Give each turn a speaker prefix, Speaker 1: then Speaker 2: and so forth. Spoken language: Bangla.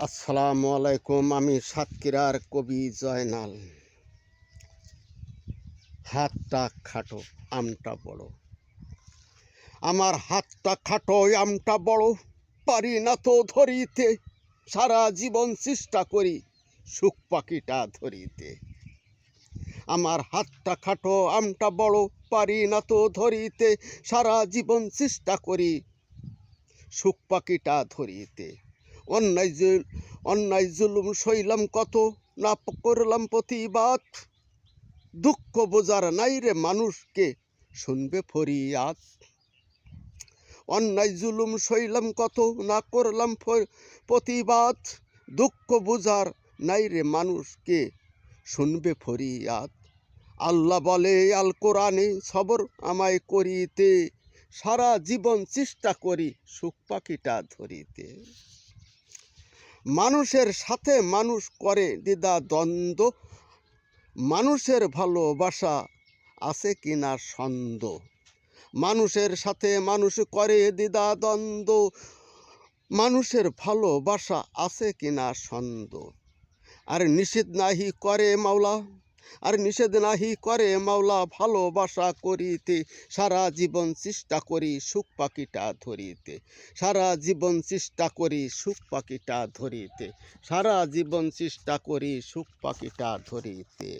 Speaker 1: আসসালামু আলাইকুম, আমি সাতক্ষীরার কবি জয়নাল। হাতটা খাটো, আমটা বড়। আমার হাতটা খাটো, আমটা বড়, পারি না তো ধরিতে। সারা জীবন চেষ্টা করি সুখ পাখিটা ধরিতে। আমার হাতটা খাটো, আমটা বড়, পারি না তো ধরিতে। সারা জীবন চেষ্টা করি সুখ পাখিটা ধরিতে। অন্যায় জুল অন্যায় জুলুম সইলাম কত? না করলাম প্রতিবাদ। দুঃখ বোঝার নাই রে মানুষকে, শুনবে ফরিয়াদ। অন্যায় জুলুম সইলাম কত? না করলাম প্রতিবাদ। দুঃখ বোঝার নাই রে মানুষকে, শুনবে ফরিয়াদ। আল্লাহ বলে, আল কোরআনে সবর আমায় করিতে। সারা জীবন চেষ্টা করি সুখ পাখিটা ধরিতে। মানুষের সাথে মানুষ করে দ্বিধা দ্বন্দ্ব মানুষের ভালোবাসা আছে কিনা সন্দেহ মানুষের সাথে মানুষ করে দ্বিধা দ্বন্দ্ব মানুষের ভালোবাসা আছে কিনা সন্দেহ আর নিষেধ নাহি করে মাওলা। আর নিষেধ নাহি করে মাওলা ভালোবাসা করিতে। সারা জীবন চেষ্টা করি সুখ পাখিটা ধরিতে। সারা জীবন চেষ্টা করি সুখ পাখিটা ধরিতে। সারা জীবন চেষ্টা করি সুখ পাখিটা ধরিতে।